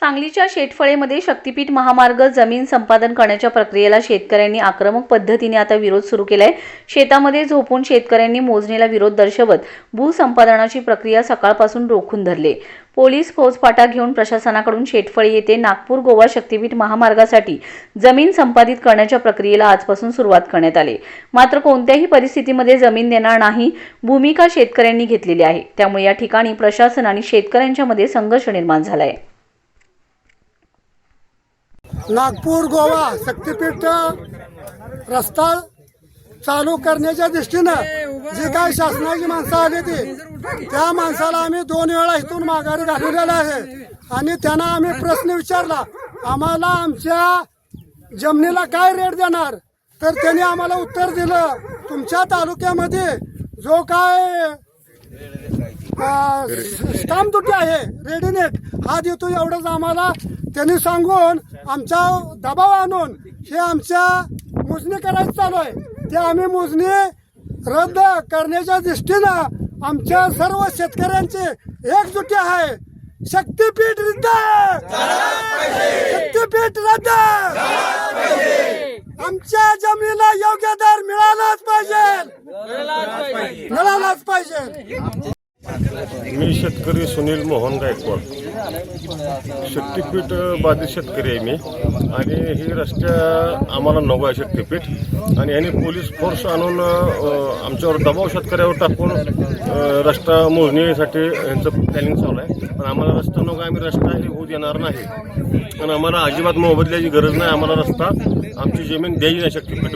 सांगलीच्या शेटफळेमध्ये शक्तीपीठ महामार्ग जमीन संपादन करण्याच्या प्रक्रियेला शेतकऱ्यांनी आक्रमक पद्धतीने आता विरोध सुरू केलाय. शेतामध्ये झोपून शेतकऱ्यांनी मोजणीला विरोध दर्शवत भूसंपादनाची प्रक्रिया सकाळपासून रोखून धरले. पोलीस फौजफाटा घेऊन प्रशासनाकडून शेटफळे येथे नागपूर गोवा शक्तीपीठ महामार्गासाठी जमीन संपादित करण्याच्या प्रक्रियेला आजपासून सुरुवात करण्यात आली. मात्र कोणत्याही परिस्थितीमध्ये जमीन देणार नाही भूमिका शेतकऱ्यांनी घेतलेली आहे. त्यामुळे या ठिकाणी प्रशासन आणि शेतकऱ्यांच्या मध्ये संघर्ष निर्माण झाला आहे नागपूर गोवा शक्तीपीठ रस्ता चालू करण्याच्या दृष्टीनं जी काही शासनाची माणसं आली ती त्या माणसाला आम्ही दोन वेळा इथून माघारी घालवलेला आहे. आणि त्यांना आम्ही प्रश्न विचारला आम्हाला आमच्या जमिनीला काय रेट देणार? तर त्यांनी आम्हाला उत्तर दिलं तुमच्या तालुक्यामध्ये जो काय स्टाम्प दुटी आहे रेडीनेट हा देतो एवढंच आम्हाला त्यांनी सांगून आमचा दबाव आणून हे आमच्या मोजणी करायचं चालू आहे. ते आम्ही मोजणी रद्द करण्याच्या दृष्टीनं आमच्या सर्व शेतकऱ्यांची एकजुटी आहे. शक्तीपीठ रद्द! शक्तीपीठ रद्द! आमच्या जमिनीला योग्य दर मिळालाच पाहिजे. मिळालाच पाहिजे. मी शेतकरी सुनील मोहन गायकवाड. शक्तीपीठ बाधित शेतकरी आहे मी. आणि ही रस्त्या आम्हाला नको आहे शक्तीपीठ. आणि याने पोलीस फोर्स आणून आमच्यावर दबाव शेतकऱ्यावर टाकून रस्ता मोजणीसाठी यांचं प्लॅनिंग चालू आहे. पण आम्हाला रस्ता नको आहे, आम्ही रस्ता हे होऊ देणार नाही. आणि आम्हाला अजिबात मोबदल्याची गरज नाही आम्हाला रस्ता आमची जमीन द्यायची नाही शक्तीपीठ